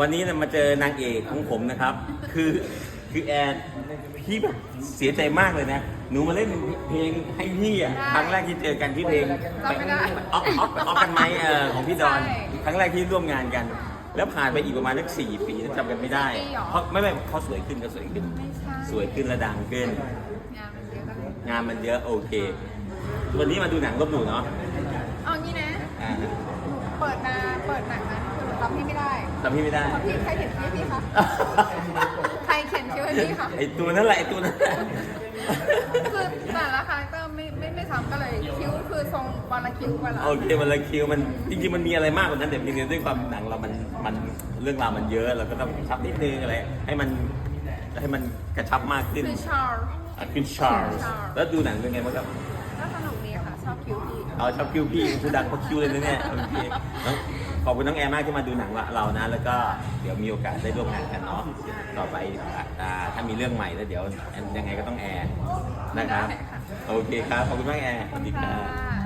วันนี้เนี่ยมาเจอนางเอกของผมนะครับ คือคือแอนพี่แบบเสียใจมากเลยนะ หนูมาเล่นเพลงให้พี่อะได้ครั้งแรกที่เจอกันที่เพลงจำไม่ได้ ออฟออฟออฟกันไหมเออของพี่ดอนใช่ครั้งแรกที่ร่วมงานกัน แล้วผ่านไปอีกประมาณสักสี่ปีจำกันไม่ได้ สี่ปีเหรอ เพราะไม่ไม่เขาสวยขึ้นก็สวยขึ้น ไม่ใช่สวยขึ้นและดังขึ้น งานมันเยอะจังเลยงานมันเยอะโอเค วันนี้มาดูหนังลบหนูเนาะ นะคือรับพี่ไม่ได้จำพี่ไม่ได้ เพราะพี่ใครเขียนชื่อให้พี่คะ ใครเขียนชื่อให้พี่คะ ไอตัวนั่นแหละไอตัวนั้นแหละคือแต่ละคาแรคเตอร์ไม่ไม่ไม่ซ้ำกันเลยคิ้วคือทรงวาลคิ้วกันละโอเคมันละคิวมันจริงๆมันมีอะไรมากกว่านั้นแต่เพียงแต่ด้วยความหนังเรามันมันเรื่องราวมันเยอะเราก็ต้องกระชับนิดนึงอะไรให้มันให้มันกระชับมากขึ้นคือชาร์ลอะขึ้นชาร์ล Charles แล้วดูหนังเป็นไงบ้างครับ ก็สนุกดีค่ะ ชอบคิ้วพี่ เอาชอบคิวพี่คือดังเพราะคิวเลยนะเนี่ยโอเคน้อง ขอบคุณน้องแอร์มากที่มาดูหนังเรานะ แล้วก็เดี๋ยวมีโอกาสได้ร่วมงานกันเนาะต่อไปอ่าถ้ามีเรื่องใหม่แล้วเดี๋ยวยังไงก็ต้องแอร์นะครับโอเคครับขอบคุณมากแอร์สวัสดีครับค่ะ